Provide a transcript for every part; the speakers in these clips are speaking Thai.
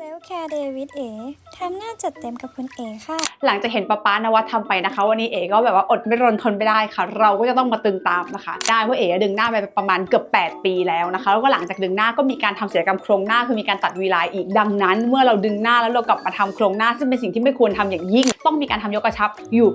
ซลแคร์เดวิดเอทำหน้าจัดเต็มกับคุณเอค่ะ หลังจากเห็นป้าป้านวัดทำไปนะคะ วันนี้เอ๋ก็แบบว่าอดไม่รนทนไม่ได้ค่ะ เราก็จะต้องมาตึงตามนะคะ ได้ว่าเอ๋ดึงหน้าไปประมาณเกือบ 8 ปีแล้วนะคะ แล้วก็หลังจากดึงหน้าก็มีการทำศัลยกรรมโครงหน้าคือมีการตัดวีไลน์อีกดังนั้น เมื่อเราดึงหน้าแล้วเรากลับมาทำโครงหน้า ซึ่งเป็นสิ่งที่ไม่ควรทำอย่างยิ่ง ต้องมีการทำยกกระชับอยู่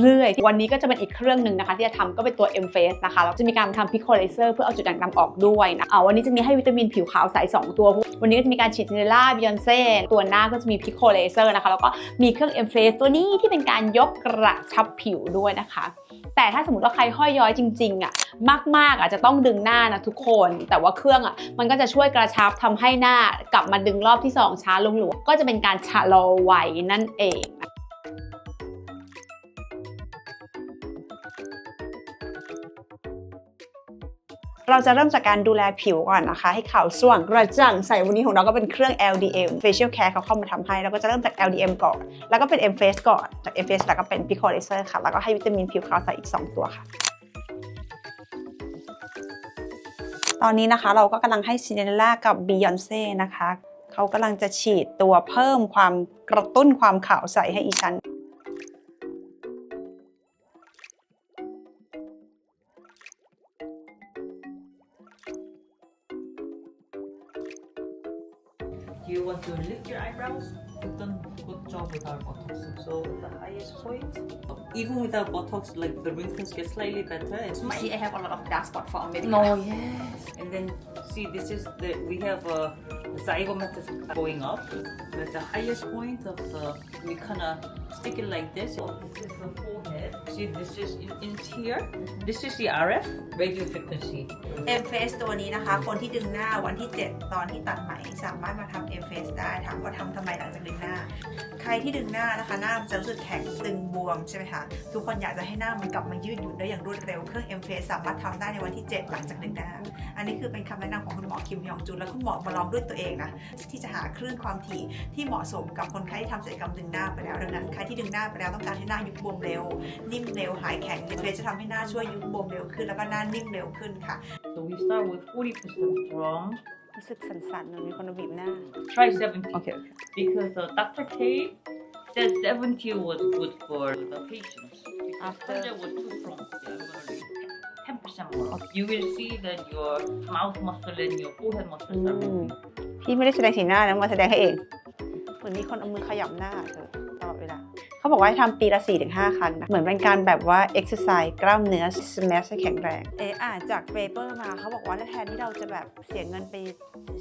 เรื่อยๆ วันนี้ก็จะเป็นอีกเครื่องหนึ่งนะคะ ที่จะทำก็เป็นตัว M Face นะคะแล้วจะมีการทำพิโคเลเซอร์เพื่อเอาจุดด่างดำออกด้วยนะเอาวันนี้จะมีให้วิตามินผิวขาวใสสองตัว วันนี้ก็จะมีการฉีดเนล่าบิยอนเซตัวหน้าก็จะมีพิโคเลเซอร์นะคะ แล้วก็มีเครื่อง M Face ตัวนี้ที่เป็นการยกกระชับผิวด้วยนะคะ แต่ถ้าสมมติว่าใครห้อยย้อยจริงๆอะมากๆอะจะต้องดึงหน้านะทุกคน แต่ว่าเครื่องอะมันก็จะช่วยกระชับทำให้หน้ากลับมาดึงรอบที่ 2 ช้าลงหลวก็จะเป็นการชะลอวัยนั่นเอง เราจะเริ่มจากการดูแลผิวก่อนนะคะ ให้ขาวสว่างกระจ่างใสวันนี้ของเราก็เป็นเครื่อง LDM facial care เขาเข้ามาทำให้แล้วก็จะเริ่มจาก LDM ก่อน แล้วก็เป็น M face ก่อน จาก M face แล้วก็เป็น Pico Laser ค่ะ แล้วก็ให้วิตามินผิวขาวใสอีก 2 ตัวค่ะตอนนี้นะคะเราก็กำลังให้ซินเดอเรลล่ากับ Beyonce นะคะ เขากำลังจะฉีดตัวเพิ่มความกระตุ้นความขาวใสให้อีฉัน you want to lift your eyebrows? You've done good job with our Botox. So the highest point, even without Botox, like the wrinkles get slightly better. It's my See I have a lot of dark spot for me no, oh, yes. And then see, this is the we have a zygomatic going up. At the highest point of the, we kind of stick it like this. So this is the forehead. See, this is in, in here. This is the RF radio frequency. M Face ตัวนี้นะคะ คนที่ดึงหน้าวันที่ 7 ตอนที่ตัดไหมสามารถมาทำ M Face ได้ ถามว่าทำทำไมหลังจากดึงหน้า ใครที่ดึงหน้านะคะ หน้ามันจะรู้สึกแข็งตึงบวมใช่ไหมคะ ทุกคนอยากจะให้หน้ามันกลับมายืดหยุ่นได้อย่างรวดเร็ว เครื่อง M Face สามารถทำได้ในวันที่ 7 หลังจากดึงหน้า อันนี้คือเป็นคำแนะนำของคุณหมอคิมยองจุนและคุณหมอมาลองด้วยตัวเองนะที่จะหาคลื่นความถี่ที่เหมาะสมกับคนไข้ที่ทำศัลยกรรมดึงหน้าไปแล้วดังนั้นใครที่ดึงหน้าไปแล้วต้องการให้หน้ายุบบวมเร็ว นิ่มเร็วหายแข็ง M Face จะทำให้หน้าช่วยยุบบวมเร็วขึ้น แล้วก็หน้านิ่มเร็วขึ้นค่ะ So we start with 40% from รู้สึกสั่นๆเหมือนมีคนมาบีบหน้า try 70. โอเค because uh, Dr. K said 70 was good for the patients. After- 100 was too strong. Yeah, I'm gonna do 10% more. You will see that your mouth muscle and your forehead muscles are Mm. moving. พี่ไม่ได้แสดงสีหน้านะมาแสดงให้เองเห มือนมีคนเอามือขยำหน้าเธอตลอดเวลาเขาบอกว่าให้ทำปีละ4-5 ครั้งนะเหมือนเป็นการแบบว่า exercise กล้ามเนื้อ smash ให้แข็งแรง เอออ่าจากเปเปอร์มาเขาบอกว่าแทนที่เราจะแบบเสียเงินไป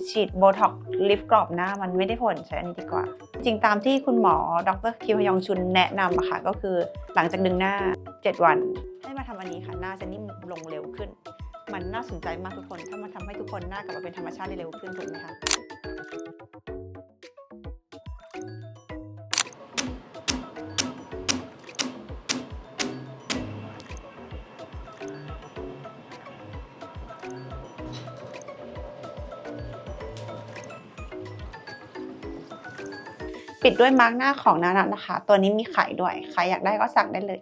ฉีดโบท็อกลิฟต์กรอบหน้ามันไม่ได้ผลใช้อันนี้ดีกว่า จริงตามที่คุณหมอดรคิวฮยองชุนแนะนำอะค่ะก็คือหลังจากดึงหน้า 7 วัน ให้มาทำอันนี้ค่ะหน้าจะนิ่มลงเร็วขึ้น มันน่าสนใจมากทุกคน ถ้ามันทำให้ทุกคนหน้ากลับมาเป็นธรรมชาติได้เร็วขึ้นถูกไหมคะ ปิดด้วยมาร์กหน้าของนานัทนะคะ ตัวนี้มีขายด้วย ใครอยากได้ก็สั่งได้เลย